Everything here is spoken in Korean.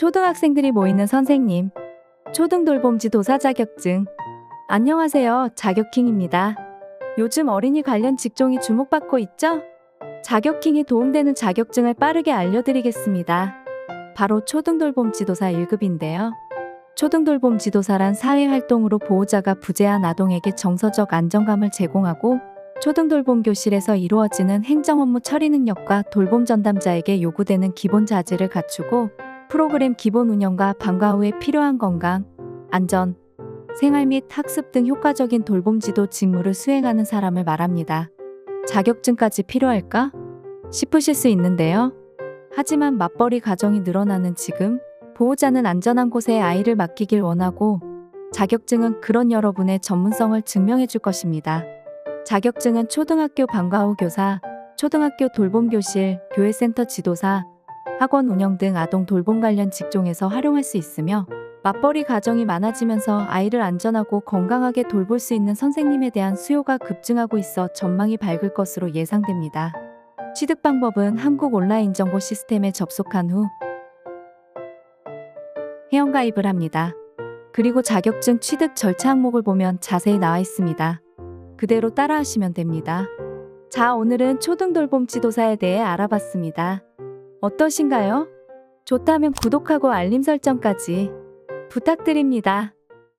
초등학생들이 모이는 선생님. 초등돌봄 지도사 자격증. 안녕하세요. 자격킹입니다. 요즘 어린이 관련 직종이 주목받고 있죠? 자격킹이 도움되는 자격증을 빠르게 알려드리겠습니다. 바로 초등돌봄 지도사 1급인데요. 초등돌봄 지도사란 사회활동으로 보호자가 부재한 아동에게 정서적 안정감을 제공하고 초등돌봄 교실에서 이루어지는 행정 업무 처리 능력과 돌봄 전담자에게 요구되는 기본 자질을 갖추고 프로그램 기본 운영과 방과 후에 필요한 건강, 안전, 생활 및 학습 등 효과적인 돌봄 지도 직무를 수행하는 사람을 말합니다. 자격증까지 필요할까? 싶으실 수 있는데요. 하지만 맞벌이 가정이 늘어나는 지금 보호자는 안전한 곳에 아이를 맡기길 원하고 자격증은 그런 여러분의 전문성을 증명해 줄 것입니다. 자격증은 초등학교 방과 후 교사, 초등학교 돌봄 교실, 교회센터 지도사, 학원 운영 등 아동 돌봄 관련 직종에서 활용할 수 있으며 맞벌이 가정이 많아지면서 아이를 안전하고 건강하게 돌볼 수 있는 선생님에 대한 수요가 급증하고 있어 전망이 밝을 것으로 예상됩니다. 취득 방법은 한국 온라인 정보 시스템에 접속한 후 회원가입을 합니다. 그리고 자격증 취득 절차 항목을 보면 자세히 나와 있습니다. 그대로 따라하시면 됩니다. 자, 오늘은 초등돌봄 지도사에 대해 알아봤습니다. 어떠신가요? 좋다면 구독하고 알림 설정까지 부탁드립니다.